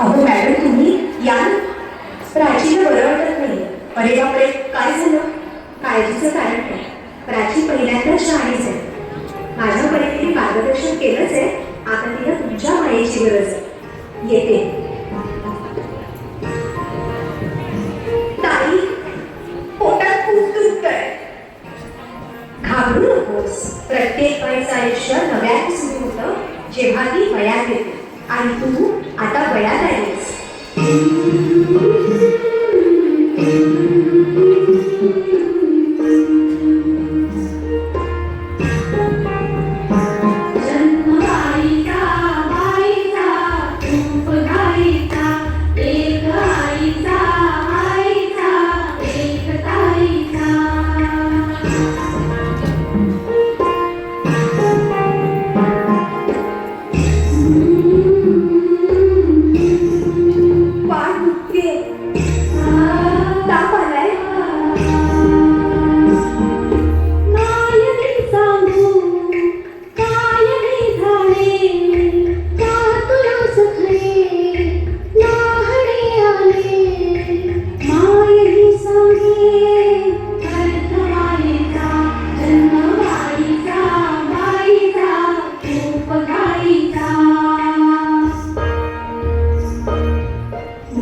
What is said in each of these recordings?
अहो मॅडम तुम्ही या प्राचीला बरं वाटत नाही. अरे बापरे काय झालं? काळजीचं कारण नाही प्राची पहिल्यांदा शाळेच आहे. माझ्याकडे तिने मार्गदर्शन केलंच आहे. आता तिला तुमच्या मायेची गरज आहे. येते. ताई पोटात खूप दुखतंय. घाबरू नकोस. प्रत्येक बाईचं आयुष्य नव्याने सुरू होतं जेव्हा ती वयात येते. आणि तू आता वयात आहेस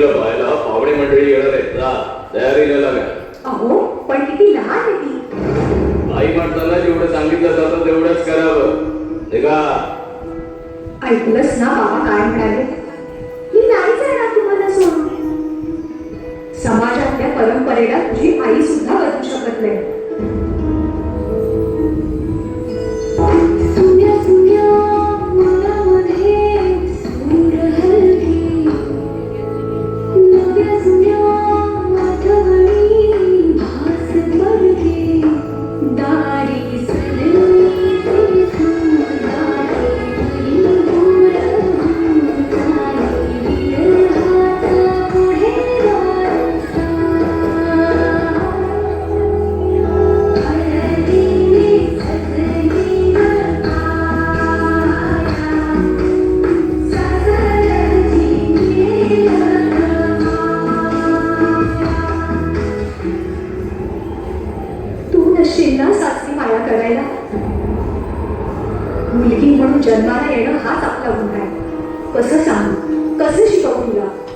ब्राकीला पाहायला पावणे मंडळी येणार आहेत. जा तयारीला लागा अहो पण किती लहान आहे ती. आई माणसाला जेवढं सांगितलं जातं तेवढंच करावं. निघा. ऐकलंस ना बाबा काय म्हणाले. मी नाही जाणार तुम्हाला सोडून. समाजातल्या परंपरेला तुझी आई सुद्धा बदलू शकत नाही. You. मुलगी म्हणून जन्माला येणं हाच आपला गुन्हा आहे. कसं सांगू? कसं शिकवू तुला?